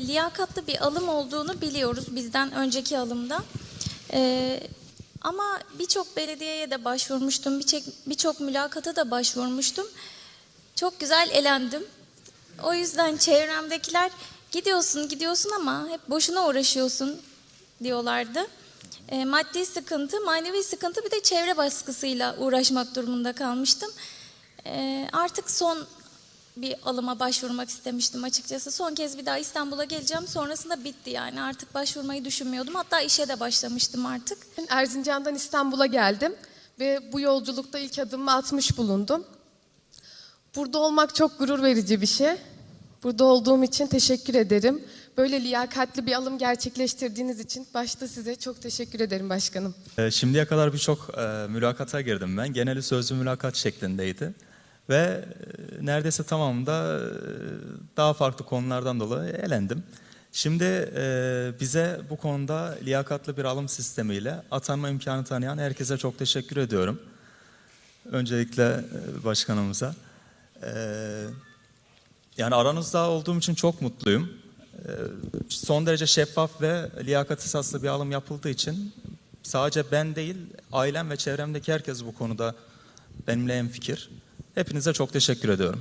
Liyakatlı bir alım olduğunu biliyoruz bizden önceki alımda. Ee, ama birçok belediyeye de başvurmuştum, birçok mülakata da başvurmuştum. Çok güzel elendim. O yüzden çevremdekiler gidiyorsun gidiyorsun ama hep boşuna uğraşıyorsun diyorlardı. Ee, maddi sıkıntı, manevi sıkıntı bir de çevre baskısıyla uğraşmak durumunda kalmıştım. Ee, artık son bir alıma başvurmak istemiştim açıkçası. Son kez bir daha İstanbul'a geleceğim. Sonrasında bitti yani. Artık başvurmayı düşünmüyordum. Hatta işe de başlamıştım artık. Erzincan'dan İstanbul'a geldim ve bu yolculukta ilk adımımı atmış bulundum. Burada olmak çok gurur verici bir şey. Burada olduğum için teşekkür ederim. Böyle liyakatli bir alım gerçekleştirdiğiniz için başta size çok teşekkür ederim başkanım. Ee, Şimdiye kadar birçok e, mülakata girdim ben. Geneli sözlü mülakat şeklindeydi. Ve e, neredeyse tamamında e, daha farklı konulardan dolayı elendim. Şimdi e, bize bu konuda liyakatlı bir alım sistemiyle atanma imkanı tanıyan herkese çok teşekkür ediyorum. Öncelikle başkanımıza. Yani aranızda olduğum için çok mutluyum. Son derece şeffaf ve liyakat esaslı bir alım yapıldığı için sadece ben değil, ailem ve çevremdeki herkes bu konuda benimle hemfikir. Hepinize çok teşekkür ediyorum.